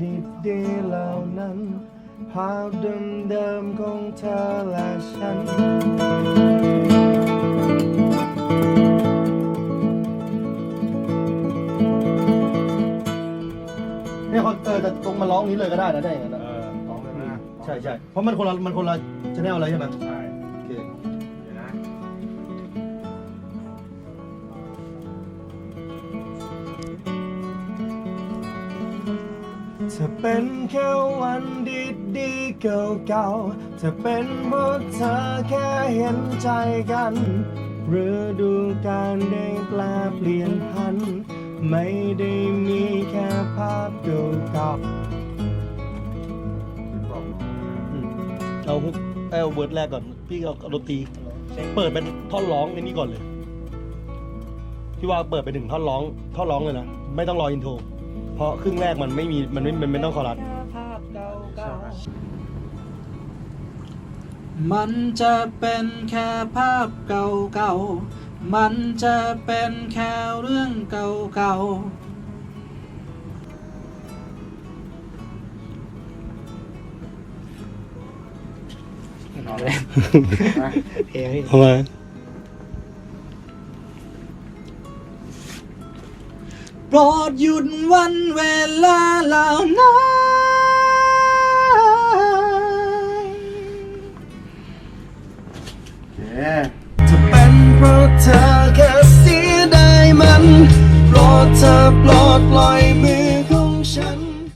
ดีดีๆเหล่านั้น ภาพเดิมๆของเธอและฉัน เนี่ยเขาเออแต่ตรงมาร้องนี้เลยก็ได้นะได้อย่างนั้นเอนะอร้องเลยนะใช่ใช่เพราะมันคนละมันคนละชแนลอะไรใช่ไหมใช่ โอเค จะเป็นแค่วันดีดีๆเก่าๆจะเป็นเพราะเธอแค่เห็นใจกันฤดูกาลได้แปลเปลี่ยนพัน ไม่ได้มีแค่ภาพเก่าๆเอาเอาเวิร์ดแรกก่อน พี่เอาดนตรีเปิดเป็นท่อนร้องในนี้ก่อนเลย พี่ว่าเปิดไปถึงท่อนร้อง ท่อนร้องเลยนะ ไม่ต้องรออินโทร เพราะครึ่งแรกมันไม่มีมันไม่มันไม่ต้องคอรัสมันจะเป็นแค่ภาพเก่าๆ มันจะเป็นแค่เรื่องเก่าๆเอาเลยเฮ้ยทำไม ปรดหยุดวันเวลาเหล่านั้นจะเป็นเพราะเธอแค่เสียดายมันโปรดเธอโปรดปล่อย